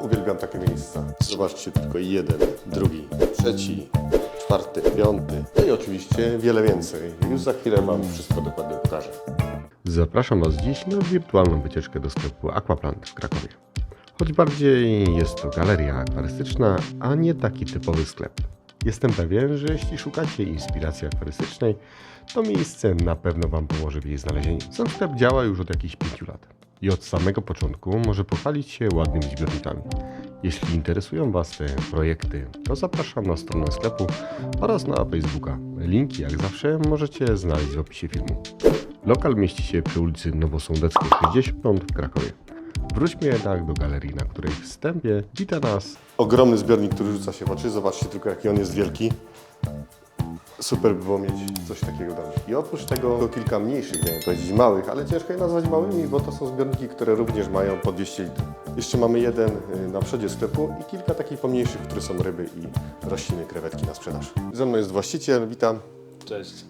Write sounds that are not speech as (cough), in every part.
Uwielbiam takie miejsca. Zobaczcie, tylko jeden, drugi, trzeci, czwarty, piąty. No i oczywiście wiele więcej. Już za chwilę Wam wszystko dokładnie pokażę. Zapraszam Was dziś na wirtualną wycieczkę do sklepu Aquaplant w Krakowie. Choć bardziej jest to galeria akwarystyczna, a nie taki typowy sklep. Jestem pewien, że jeśli szukacie inspiracji akwarystycznej, to miejsce na pewno Wam pomoże w jej znalezieniu. Sam sklep działa już od jakichś 5 lat i od samego początku może pochwalić się ładnymi zbiornikami. Jeśli interesują Was te projekty, to zapraszam na stronę sklepu oraz na Facebooka. Linki, jak zawsze, możecie znaleźć w opisie filmu. Lokal mieści się przy ulicy Nowosądeckiej 60 w Krakowie. Wróćmy jednak do galerii, na której wstępie wita nas ogromny zbiornik, który rzuca się w oczy. Zobaczcie tylko, jaki on jest wielki. Super by było mieć coś takiego domu. I oprócz tego kilka mniejszych, miałem powiedzieć małych, ale ciężko je nazwać małymi, bo to są zbiorniki, które również mają po 200 litrów. Jeszcze mamy jeden y, na przodzie sklepu i kilka takich pomniejszych, które są ryby i rośliny, krewetki na sprzedaż. Ze mną jest właściciel, witam. Cześć.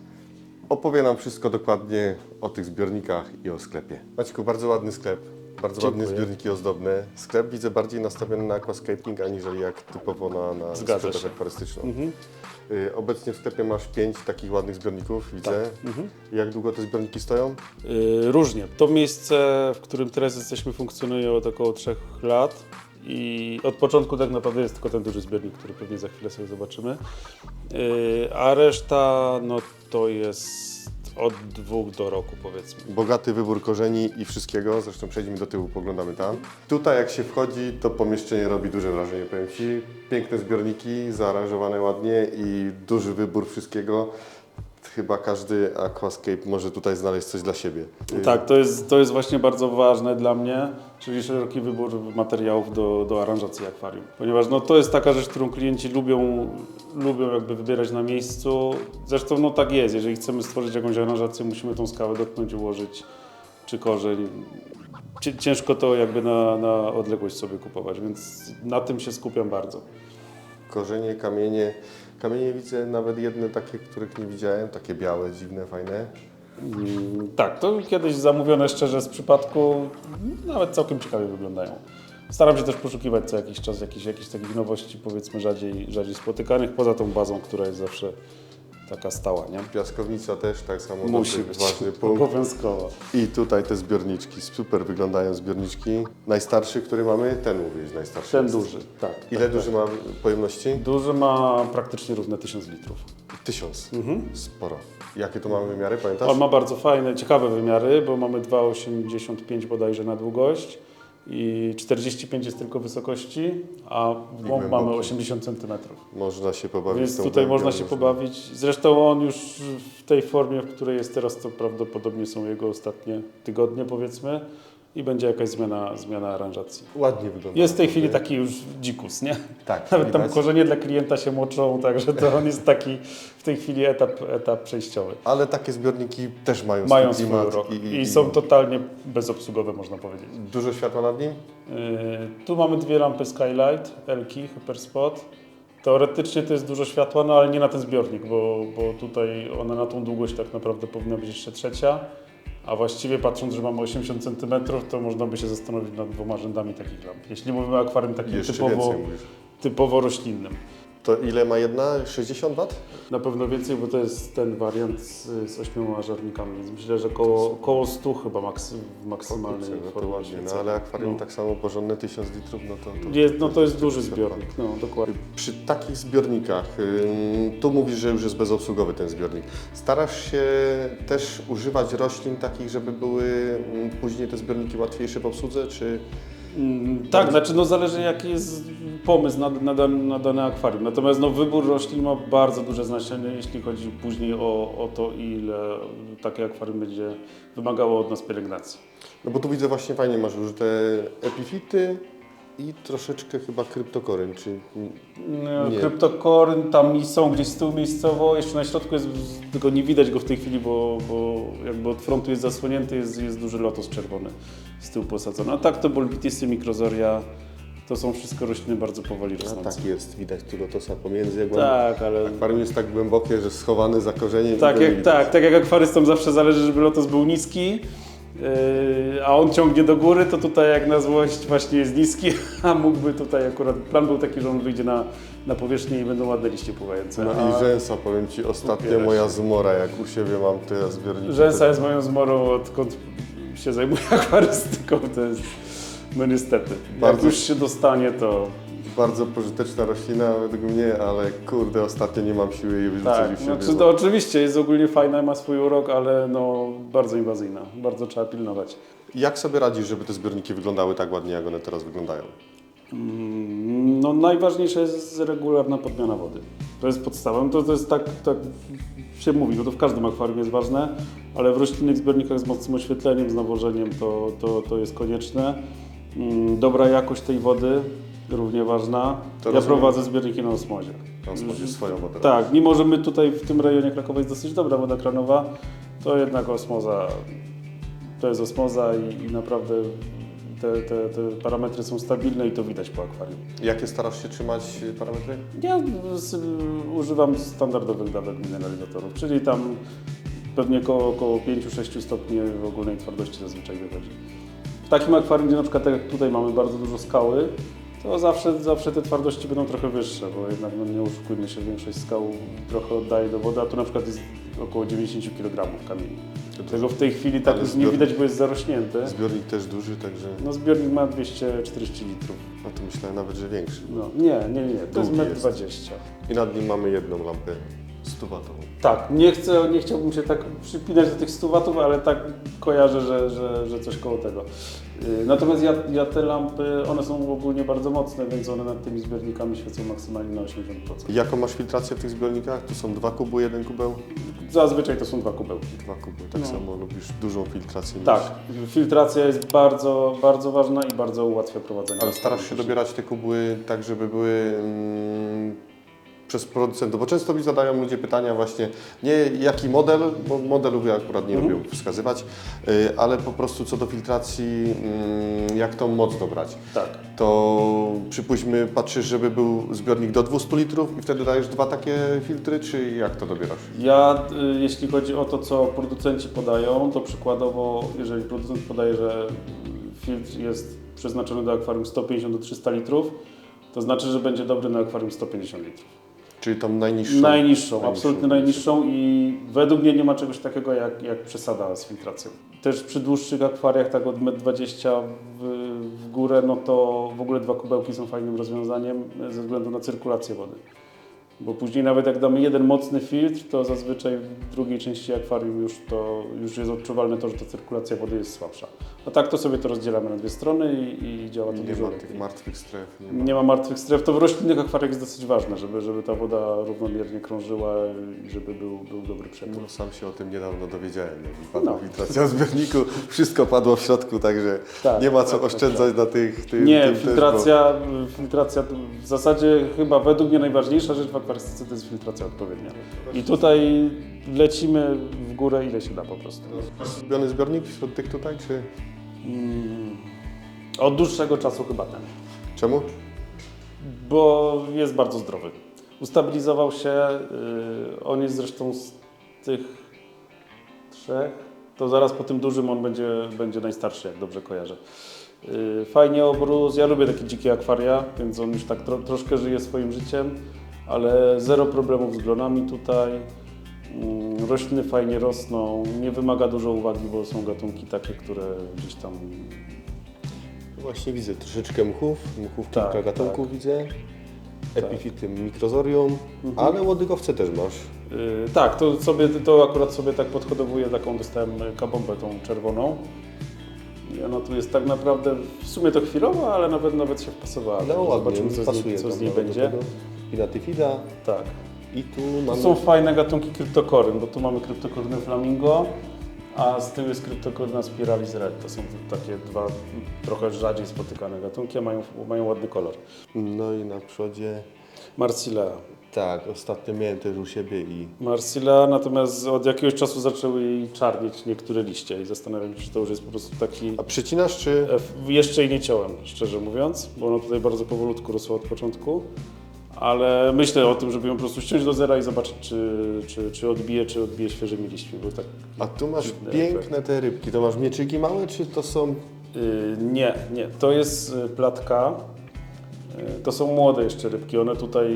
Opowie nam wszystko dokładnie o tych zbiornikach i o sklepie. Maćku, bardzo ładny sklep, bardzo ładne Dziękuję. zbiorniki ozdobne. Sklep widzę bardziej nastawiony na aquascaping, aniżeli jak typowo na, na Zgadza sprzedaż się. akwarystyczną. Y, Obecnie w sklepie masz pięć takich ładnych zbiorników, widzę. Jak długo te zbiorniki stoją? Yy, różnie. To miejsce, w którym teraz jesteśmy, funkcjonuje od około 3 lat. I od początku tak naprawdę jest tylko ten duży zbiornik, który pewnie za chwilę sobie zobaczymy. Yy, a reszta no to jest od dwóch do roku powiedzmy. Bogaty wybór korzeni i wszystkiego, zresztą przejdziemy do tyłu, poglądamy tam. Tutaj jak się wchodzi, to pomieszczenie robi duże wrażenie, powiem Ci. Piękne zbiorniki, zaaranżowane ładnie i duży wybór wszystkiego. Chyba każdy aquascape może tutaj znaleźć coś dla siebie. Y, Tak, to jest, to jest właśnie bardzo ważne dla mnie, czyli szeroki wybór materiałów do, do aranżacji akwarium. Ponieważ no, to jest taka rzecz, którą klienci lubią, lubią jakby wybierać na miejscu. Zresztą no tak jest, jeżeli chcemy stworzyć jakąś aranżację, musimy tą skałę dotknąć, ułożyć czy korzeń. Cię- Ciężko to jakby na, na odległość sobie kupować, więc na tym się skupiam bardzo. Korzenie, kamienie. Kamienie widzę nawet jedne takie, których nie widziałem, takie białe, dziwne, fajne. Mm, Tak, to kiedyś zamówione szczerze z przypadku, nawet całkiem ciekawie wyglądają. Staram się też poszukiwać co jakiś czas jakichś, jakichś takich nowości, powiedzmy rzadziej, rzadziej spotykanych, poza tą bazą, która jest zawsze taka stała, nie? Piaskownica też tak samo Musi być, ważny (laughs) punkt. obowiązkowo. I tutaj te zbiorniczki, super wyglądają zbiorniczki. Najstarszy, który mamy, ten mówisz, najstarszy. Ten jest. duży, tak. Ile tak, duży ma pojemności? tak. Duży ma praktycznie równe 1000 litrów. Tysiąc. Sporo. Jakie to mamy wymiary, pamiętasz? On ma bardzo fajne, ciekawe wymiary, bo mamy 2,85 bodajże na długość i 45 jest tylko wysokości, a głąb mamy głęboki. 80 centymetrów. Można się pobawić Więc tutaj można się pobawić. Zresztą on już w tej formie, w której jest teraz, to prawdopodobnie są jego ostatnie tygodnie, powiedzmy, i będzie jakaś zmiana, zmiana aranżacji. Ładnie wygląda. Jest w tej chwili taki już dzikus, nie? Tak, (laughs) Nawet tam korzenie dla klienta się moczą, także to on jest taki w tej chwili etap, etap przejściowy. Ale takie zbiorniki też mają, Mają swój swój klimat urok i, i są totalnie bezobsługowe, można powiedzieć. Dużo światła nad nim? Yy, Tu mamy dwie lampy Skylight, Elki, Hyperspot. Teoretycznie to jest dużo światła, no ale nie na ten zbiornik, bo, bo tutaj ona na tą długość tak naprawdę powinna być jeszcze trzecia. A właściwie patrząc, że mamy 80 cm, to można by się zastanowić nad dwoma rzędami takich lamp. Jeśli mówimy o akwarium takim Jeszcze typowo, typowo roślinnym. To ile ma jedna? 60 W? Na pewno więcej, bo to jest ten wariant z, z ośmioma żarnikami, więc myślę, że koło, koło 100 chyba maksy, w maksymalnej Kurczę, no to no ale akwarium No. tak samo porządne, 1000 litrów, no to... to Jest, no to jest duży zbiornik, no dokładnie. Przy takich zbiornikach, ym, tu mówisz, że już jest bezobsługowy ten zbiornik. Starasz się też używać roślin takich, żeby były ym, później te zbiorniki łatwiejsze w obsłudze, czy Mm, Tak, znaczy no zależy jaki jest pomysł na, na, na dane akwarium. Natomiast no, wybór roślin ma bardzo duże znaczenie, jeśli chodzi później o, o to, ile takie akwarium będzie wymagało od nas pielęgnacji. No bo tu widzę właśnie fajnie masz użyte epifity i troszeczkę chyba kryptokoryn, czy No, Nie. Kryptokorn tam są gdzieś z tyłu miejscowo, jeszcze na środku jest, tylko nie widać go w tej chwili, bo, bo jakby od frontu jest zasłonięty, jest, jest duży lotos czerwony z tyłu posadzony. A tak to bolbitisy, mikrozoria, to są wszystko rośliny bardzo powoli a rosnące. tak jest, widać tu lotosa pomiędzy. Jak Tak, ale Akwarium jest tak głębokie, że schowany za korzeniem. Tak jak, tak, tak jak akwarystom zawsze zależy, żeby lotos był niski, Yy, a on ciągnie do góry, to tutaj jak na złość właśnie jest niski, (laughs) a mógłby tutaj akurat, plan był taki, że on wyjdzie na, na powierzchnię i będą ładne liście pływające. No a i rzęsa, powiem Ci, ostatnio Upiera moja zmora, jak u siebie mam te zbiorniki. Rzęsa jest moją zmorą, odkąd się zajmuję (laughs) akwarystyką, to jest, no niestety. Jak Bardzo- już się dostanie, to Bardzo pożyteczna roślina według mnie, ale kurde, ostatnio nie mam siły jej wyrzucać tak, i w siebie znaczy to oczywiście jest ogólnie fajna, ma swój urok, ale no bardzo inwazyjna, bardzo trzeba pilnować. Jak sobie radzisz, żeby te zbiorniki wyglądały tak ładnie, jak one teraz wyglądają? Mm, No najważniejsza jest regularna podmiana wody. To jest podstawą, to, to jest tak, tak się mówi, bo to w każdym akwarium jest ważne, ale w roślinnych zbiornikach z mocnym oświetleniem, z nawożeniem to, to, to jest konieczne. Mm, Dobra jakość tej wody, równie ważna. To ja rozumiem. prowadzę zbiorniki na osmozie. Tam spojrzysz swoją wodę. Tak, mimo że my tutaj w tym rejonie Krakowa jest dosyć dobra woda kranowa, to jednak osmoza to jest osmoza i, i naprawdę te, te, te parametry są stabilne i to widać po akwarium. Jakie starasz się trzymać parametry? Ja z, używam standardowych dawek mineralizatorów, czyli tam pewnie około, około 5-6 stopni w ogólnej twardości zazwyczaj wychodzi. W takim akwarium, gdzie na przykład tak jak tutaj mamy bardzo dużo skały, to zawsze, zawsze te twardości będą trochę wyższe, bo jednak no nie oszukujmy się, większość skał trochę oddaje do wody, a tu na przykład jest około 90 kg kamieni. Tego w tej chwili tak już nie widać, bo jest zarośnięte. Zbiornik też duży, także No zbiornik ma 240 litrów. no to myślałem nawet, że większy. No, nie, nie, nie, to jest Długi 1,20 jest. m. I nad nim mamy jedną lampę stuwatową. Tak, nie chcę, nie chciałbym się tak przypinać do tych 100 watów, ale tak kojarzę, że, że, że coś koło tego. Yy, Natomiast ja, ja te lampy, one są ogólnie bardzo mocne, więc one nad tymi zbiornikami świecą maksymalnie na 80%. Jaką masz filtrację w tych zbiornikach? Tu są dwa kubu, jeden kubeł? Zazwyczaj to są dwa kubełki. Dwa kuby. Tak No. samo lubisz dużą filtrację niż... Tak, filtracja jest bardzo, bardzo ważna i bardzo ułatwia prowadzenie. Ale starasz się dobierać te kubły tak, żeby były mm, przez producentów, bo często mi zadają ludzie pytania właśnie, nie jaki model, bo modelu ja akurat nie Mhm. lubię wskazywać, y, ale po prostu co do filtracji, mm, jak tą moc dobrać. Tak. To przypuśćmy, patrzysz, żeby był zbiornik do 200 litrów i wtedy dajesz dwa takie filtry, czy jak to dobierasz? Ja, y, jeśli chodzi o to, co producenci podają, to przykładowo, jeżeli producent podaje, że filtr jest przeznaczony do akwarium 150 do 300 litrów, to znaczy, że będzie dobry na akwarium 150 litrów. Czyli tą najniższą? Najniższą, najniższą absolutnie najniższą i według mnie nie ma czegoś takiego jak, jak przesada z filtracją. Też przy dłuższych akwariach, tak od 1,20 m w, w górę, no to w ogóle dwa kubełki są fajnym rozwiązaniem ze względu na cyrkulację wody. Bo później nawet jak damy jeden mocny filtr, to zazwyczaj w drugiej części akwarium już, to, już jest odczuwalne to, że ta cyrkulacja wody jest słabsza. A tak to sobie to rozdzielamy na dwie strony i, i działa to Nie dużo ma lepiej. tych martwych stref. Nie ma. Nie ma martwych stref. To w roślinnych akwariach jest dosyć ważne, żeby, żeby ta woda równomiernie krążyła i żeby był, był dobry przepływ. No, sam się o tym niedawno dowiedziałem, jak wypadła No. filtracja w zbiorniku. Wszystko padło w środku, także Tak, nie ma co tak, tak, oszczędzać na tych... Tym, Nie, tym też, filtracja, filtracja w zasadzie chyba według mnie najważniejsza rzecz w to jest filtracja odpowiednia. I tutaj lecimy w górę ile się da po prostu. Masz ulubiony zbiornik wśród tych tutaj, czy... Mm, Od dłuższego czasu chyba ten, Czemu? bo jest bardzo zdrowy. Ustabilizował się, yy, on jest zresztą z tych trzech, to zaraz po tym dużym on będzie, będzie najstarszy, jak dobrze kojarzę. Yy, Fajnie obrósł, ja lubię takie dzikie akwaria, więc on już tak tro, troszkę żyje swoim życiem, ale zero problemów z glonami tutaj. Mm, Rośliny fajnie rosną, nie wymaga dużo uwagi, bo są gatunki takie, które gdzieś tam No Właśnie widzę troszeczkę mchów, mchów Tak, kilka gatunków tak. widzę. Epifity mikrozorium, ale łodygowce też masz. Yy, tak, to, sobie, to akurat sobie tak podhodowuję, taką dostałem kabombę tą czerwoną. I ona tu jest tak naprawdę, w sumie to chwilowa, ale nawet, nawet się wpasowała. No ładnie, Zobaczymy, co z pasuje co z niej będzie. Pinatyfida Tak. i tu To mamy... są fajne gatunki kryptokoryn, bo tu mamy kryptokorynę flamingo, a z tyłu jest kryptokoryna spiralis red. To są takie dwa trochę rzadziej spotykane gatunki, a mają, mają ładny kolor. No i na przodzie... Marsilea. Tak, ostatnio miałem też u siebie i Marsilea, natomiast od jakiegoś czasu zaczęły jej czarnieć niektóre liście i zastanawiam się, czy to już jest po prostu taki... A przycinasz czy... Jeszcze jej nie ciąłem, szczerze mówiąc, bo ona tutaj bardzo powolutku rosła od początku, Ale myślę o tym, żeby ją po prostu ściąć do zera i zobaczyć, czy, czy, czy odbije, czy odbije świeżymi liśćmi, bo tak A tu masz Dziwne piękne te rybki. To masz mieczyki małe, czy to są... Yy, nie, nie. To jest y, platka. Yy, To są młode jeszcze rybki. One tutaj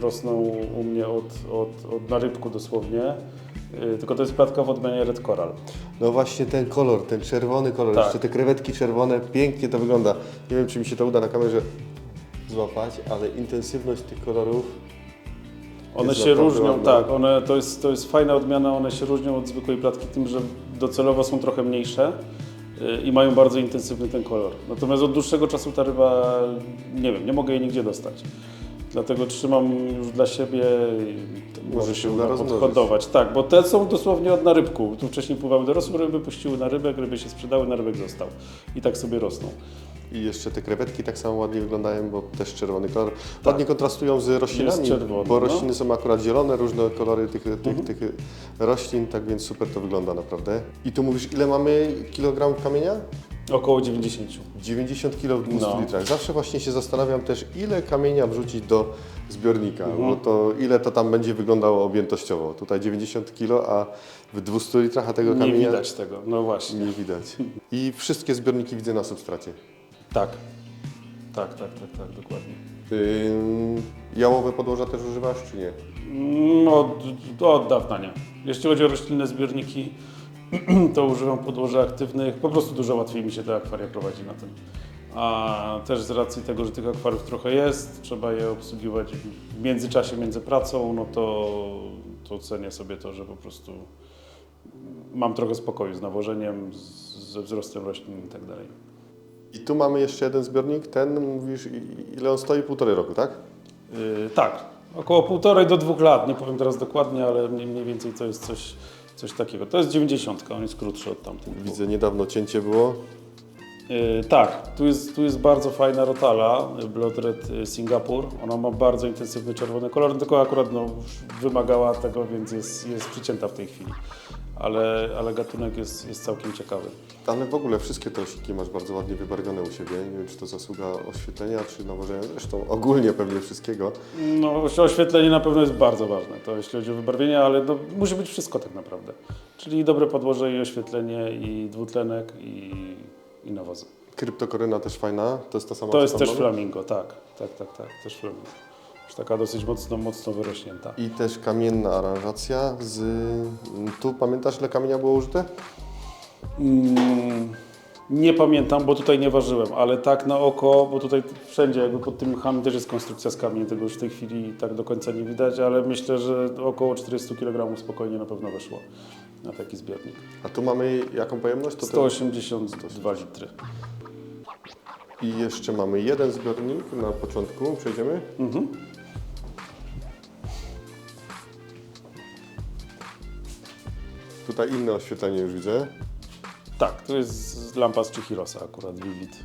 rosną u mnie od, od, od narybku dosłownie. Yy, Tylko to jest platka w odmianie Red Coral. No właśnie ten kolor, ten czerwony kolor, Tak. jeszcze te krewetki czerwone, pięknie to wygląda. Nie wiem, czy mi się to uda na kamerze złapać, ale intensywność tych kolorów One się różnią, tak, one, to, jest, to jest fajna odmiana, one się różnią od zwykłej platki tym, że docelowo są trochę mniejsze yy, i mają bardzo intensywny ten kolor. Natomiast od dłuższego czasu ta ryba, nie wiem, nie mogę jej nigdzie dostać. Dlatego trzymam już dla siebie może się uda podhodować. Tak, bo te są dosłownie od narybku. Tu wcześniej pływały dorosłe ryby, puściły na rybek, ryby się sprzedały, narybek został. I tak sobie rosną. I jeszcze te krewetki tak samo ładnie wyglądają, bo też czerwony kolor. Ładnie kontrastują z roślinami, Tak. Jest czerwony, bo no. Mhm. rośliny są akurat zielone, różne kolory tych, tych, tych roślin, tak więc super to wygląda naprawdę. I tu mówisz, ile mamy kilogramów kamienia? Około 90. 90 kg w 200 No. litrach. Zawsze właśnie się zastanawiam też, ile kamienia wrzucić do zbiornika, Mhm. bo to ile to tam będzie wyglądało objętościowo. Tutaj 90 kg, a w 200 litrach, a tego Nie kamienia widać tego, no właśnie. nie widać. I wszystkie zbiorniki widzę na substracie. Tak. Tak, tak, tak, tak, dokładnie. Ym, jałowe podłoża też używasz, czy nie? Mm, Od, od dawna nie. Jeśli chodzi o roślinne zbiorniki, (clears throat) to używam podłoży aktywnych. Po prostu dużo łatwiej mi się te akwaria prowadzi na tym. A też z racji tego, że tych akwariów trochę jest, trzeba je obsługiwać w międzyczasie między pracą, no to, to cenię sobie to, że po prostu mam trochę spokoju z nawożeniem, z, ze wzrostem roślin i tak dalej. I tu mamy jeszcze jeden zbiornik, ten mówisz, ile on stoi? Półtorej roku, tak? Yy, tak, około półtorej do dwóch lat, nie powiem teraz dokładnie, ale mniej, mniej więcej to jest coś, coś takiego. To jest 90, on jest krótszy od tamtych. Widzę, niedawno cięcie było. Yy, tak, tu jest, tu jest bardzo fajna rotala, yy, Blood Red yy, Singapur. Ona ma bardzo intensywny czerwony kolor, tylko akurat no, wymagała tego, więc jest, jest przycięta w tej chwili. Ale, ale gatunek jest, jest całkiem ciekawy. Ale w ogóle wszystkie te osiki masz bardzo ładnie wybarwione u siebie. Nie wiem, czy to zasługa oświetlenia, czy nawożenia. Zresztą ogólnie pewnie wszystkiego. No, oświetlenie na pewno jest bardzo ważne, to jeśli chodzi o wybarwienie, ale no, musi być wszystko tak naprawdę. Czyli dobre podłoże i oświetlenie, i dwutlenek, i, i nawozy. Kryptokoryna też fajna. To jest ta sama To jest też flamingo, tak, tak, tak, tak, też flamingo. Już taka dosyć mocno, mocno wyrośnięta. I też kamienna aranżacja z... Tu pamiętasz, ile kamienia było użyte? Mm, nie pamiętam, bo tutaj nie ważyłem, ale tak na oko, bo tutaj wszędzie jakby pod tym mchami też jest konstrukcja z kamieni, tego już w tej chwili tak do końca nie widać, ale myślę, że około 400 kg spokojnie na pewno weszło na taki zbiornik. A tu mamy jaką pojemność? To ten- 182 litry. I jeszcze mamy jeden zbiornik na początku. Przejdziemy? Mhm. Tutaj inne oświetlenie już widzę. Tak, to jest lampa z Chihirosa akurat, Vivid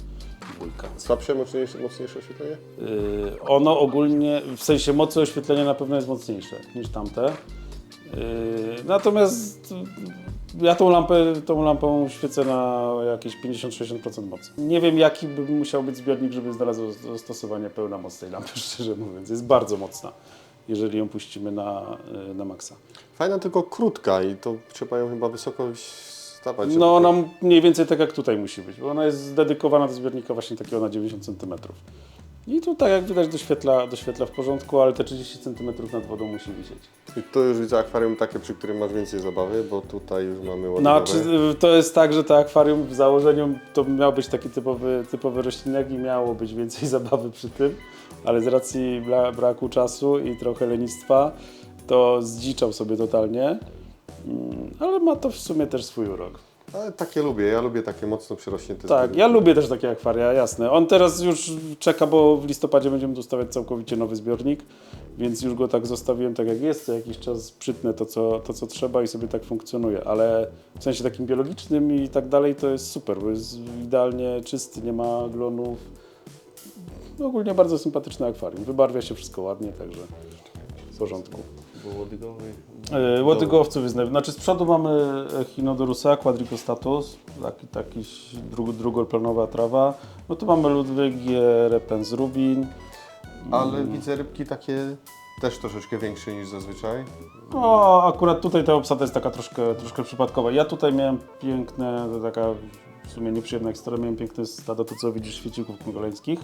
dwójka. Słabsze, mocniejsze, mocniejsze oświetlenie? Yy, ono ogólnie, w sensie mocy oświetlenia na pewno jest mocniejsze niż tamte. Yy, natomiast ja tą lampę, tą lampą świecę na jakieś 50-60% mocy. Nie wiem jaki by musiał być zbiornik, żeby znalazł zastosowanie pełna moc tej lampy, (laughs) szczerze mówiąc. Jest bardzo mocna, jeżeli ją puścimy na, yy, na maksa. Fajna, tylko krótka i to trzeba ją chyba wysoko stawać. No ona mniej więcej tak jak tutaj musi być, bo ona jest dedykowana do zbiornika właśnie takiego na 90 cm. I tutaj jak widać doświetla, doświetla w porządku, ale te 30 cm nad wodą musi wisieć. I tu już widzę akwarium takie, przy którym masz więcej zabawy, bo tutaj już mamy ładne. Znaczy, y, to jest tak, że to akwarium w założeniu to miał być taki typowy, typowy roślinek i miało być więcej (laughs) zabawy przy tym, ale z racji bra braku czasu i trochę lenistwa to zdziczał sobie totalnie, Mm, ale ma to w sumie też swój urok. Ale takie lubię, ja lubię takie mocno przyrośnięte Tak, zbiorniki. ja lubię też takie akwaria, jasne. On teraz już czeka, bo w listopadzie będziemy dostawać całkowicie nowy zbiornik, więc już go tak zostawiłem tak jak jest, co jakiś czas przytnę to co, to, co trzeba i sobie tak funkcjonuje, ale w sensie takim biologicznym i tak dalej to jest super, bo jest idealnie czysty, nie ma glonów. No, ogólnie bardzo sympatyczne akwarium, wybarwia się wszystko ładnie, także w porządku. Bo łodygowy. E, Łodygowców jest. Znaczy z przodu mamy Echinodorusa, Quadricostatus, taki, taki dru, drugoplanowa trawa. No tu mamy Ludwygię, Repens Rubin. Ale widzę rybki takie też troszeczkę większe niż zazwyczaj. No, akurat tutaj ta obsada jest taka troszkę, troszkę przypadkowa. Ja tutaj miałem piękne, taka w sumie nieprzyjemna historia, miałem piękne stado, to co widzisz, świecików kongoleńskich.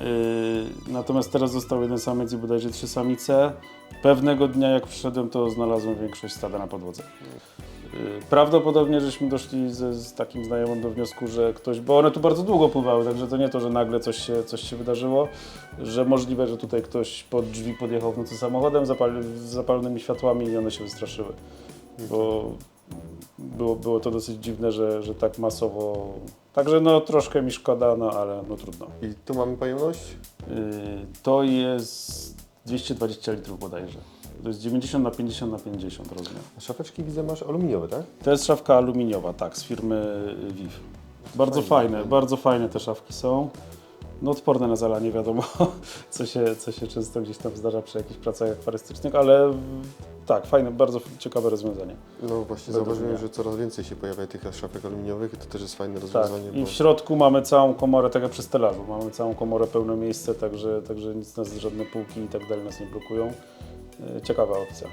Yy, natomiast teraz został jeden samiec i bodajże trzy samice. Pewnego dnia jak przyszedłem, to znalazłem większość stada na podłodze. Yy, Prawdopodobnie żeśmy doszli ze, z takim znajomym do wniosku, że ktoś, bo one tu bardzo długo pływały, także to nie to, że nagle coś się, coś się wydarzyło, że możliwe, że tutaj ktoś pod drzwi podjechał w nocy samochodem zapal, z zapalonymi światłami i one się wystraszyły. Bo było, było to dosyć dziwne, że, że tak masowo. Także no troszkę mi szkoda, no ale no trudno. I tu mamy pojemność? Yy, to jest 220 litrów bodajże. To jest 90 na 50 na 50 rozmiar. A szafeczki widzę masz aluminiowe, tak? To jest szafka aluminiowa, tak, z firmy Viv. Bardzo Fajne. fajne, bardzo fajne te szafki są. No odporne na zalanie, wiadomo, (laughs) co się, co się często gdzieś tam zdarza przy jakichś pracach akwarystycznych, ale tak, fajne, bardzo ciekawe rozwiązanie. No właśnie zauważyłem, że coraz więcej się pojawia tych szafek aluminiowych i to też jest fajne Tak, rozwiązanie. i bo... w środku mamy całą komorę, tak jak przy stelażu, mamy całą komorę pełne miejsce, także, także nic nas, żadne półki i tak dalej nas nie blokują. E, Ciekawa opcja.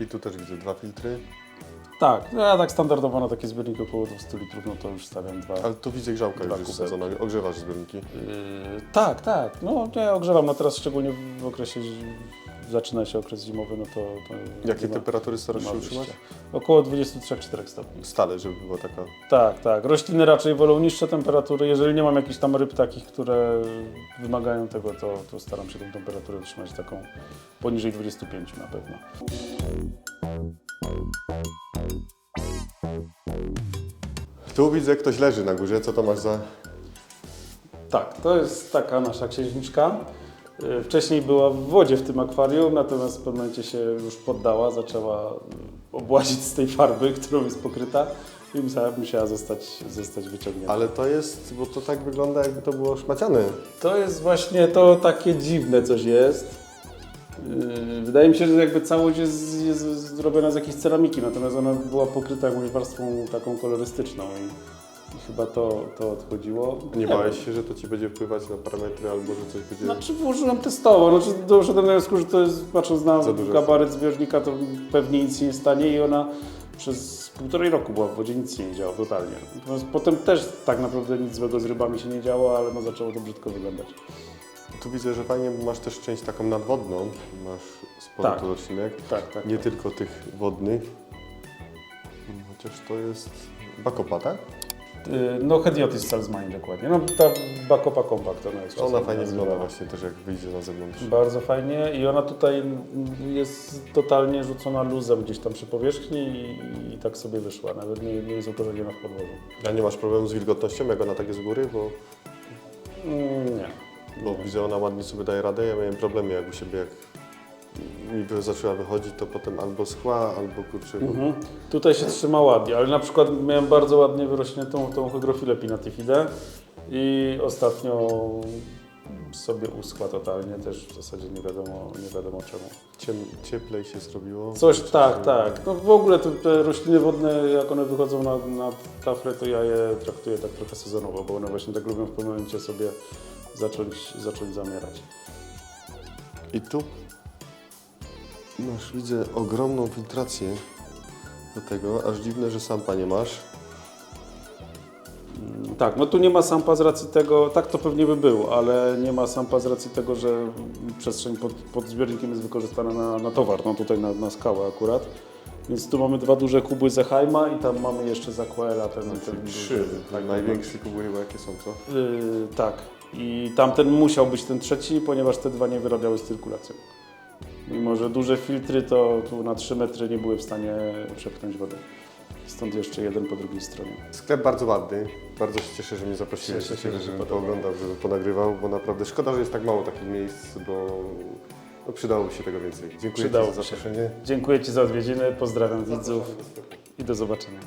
I tu też widzę dwa filtry, Tak, no ja tak standardowo na takie zbiorniki około 200 litrów, no to już stawiam dwa. ale tu widzę grzałka Dwa już jest wsadzona, ogrzewasz zbiorniki. Yy, tak, tak. No ja ogrzewam, no teraz szczególnie w okresie, zi- zaczyna się okres zimowy, no to... to Jakie nie ma- temperatury starasz nie się ma utrzymać? Około 23-4 stopni. Stale, żeby była taka... Tak, tak. Rośliny raczej wolą niższe temperatury. Jeżeli nie mam jakichś tam ryb takich, które wymagają tego, to, to staram się tą temperaturę utrzymać taką poniżej 25 na pewno. Tu widzę, ktoś leży na górze, co to masz za... Tak, to jest taka nasza księżniczka. Y, Wcześniej była w wodzie w tym akwarium, natomiast w pewnym momencie się już poddała, zaczęła y, obłazić z tej farby, (laughs) którą jest pokryta i musiała, musiała zostać, zostać wyciągnięta. Ale to jest, bo to tak wygląda jakby to było szmaciane. To jest właśnie to takie dziwne coś jest. Yy, Wydaje mi się, że jakby całość jest, jest zrobiona z jakiejś ceramiki, natomiast ona była pokryta jakąś warstwą taką kolorystyczną i, i chyba to, to odchodziło. Nie bałeś się, że to ci będzie wpływać na parametry albo że coś będzie... Znaczy włożyłem testowo, znaczy doszedłem do wniosku, że to jest, patrząc na Za dużo. gabaryt zbiornika, to pewnie nic nie stanie i ona przez półtorej roku była w wodzie, nic się nie działo totalnie. Natomiast potem też tak naprawdę nic złego z rybami się nie działo, ale no zaczęło to brzydko wyglądać. Tu widzę, że fajnie, bo masz też część taką nadwodną, masz sporo Tak. tu roślinek, Tak, tak. nie tylko tych wodnych. Hmm, Chociaż to jest bakopa, tak? Y, No Hediotis Salzmine dokładnie. No ta Bakopa Compact ona jest. Ona fajnie nazywana. wygląda właśnie też jak wyjdzie na zewnątrz. Bardzo fajnie i ona tutaj jest totalnie rzucona luzem gdzieś tam przy powierzchni i, i tak sobie wyszła. Nawet nie, nie jest ukorzeniona w podłożu. A nie masz problemu z wilgotnością, jak ona tak jest z góry? Bo, Mm, nie. Bo Nie. widzę, ona ładnie sobie daje radę. Ja miałem problemy jak u siebie, jak mi zaczęła wychodzić, to potem albo schła, albo kurczę. Mhm. Tutaj się trzyma ładnie, ale na przykład miałem bardzo ładnie wyrośniętą tą hygrofilę pinatifidę i ostatnio sobie uschła totalnie, też w zasadzie nie wiadomo, nie wiadomo czemu. Ciem, cieplej się zrobiło. Coś tak, tak. No w ogóle te, te rośliny wodne, jak one wychodzą na, na taflę, to ja je traktuję tak trochę sezonowo, bo one właśnie tak lubią w pewnym momencie sobie zacząć, zacząć zamierać. I tu masz, widzę, ogromną filtrację do tego. Aż dziwne, że sampa nie masz. Tak, no tu nie ma sampa z racji tego, tak to pewnie by był, ale nie ma sampa z racji tego, że przestrzeń pod, pod zbiornikiem jest wykorzystana na, na towar, no tutaj na, na skałę akurat. Więc tu mamy dwa duże kuby Zeheima i tam mamy jeszcze z Aquela ten, ten Trzy. duży. Największy kubu chyba jakie są, co? Yy, tak. I tamten musiał być ten trzeci, ponieważ te dwa nie wyrabiały z cyrkulacją. Mimo, że duże filtry, to tu na 3 metry nie były w stanie przepchnąć wody. Stąd jeszcze jeden po drugiej stronie. Sklep bardzo ładny. Bardzo się cieszę, że mnie zaprosiłeś Cieszę się, żebym pooglądał, żeby ponagrywał, bo naprawdę szkoda, że jest tak mało takich miejsc, bo no, przydałoby się tego więcej. Dziękuję Ci za zaproszenie. Dziękuję Ci za odwiedziny, pozdrawiam widzów i do zobaczenia.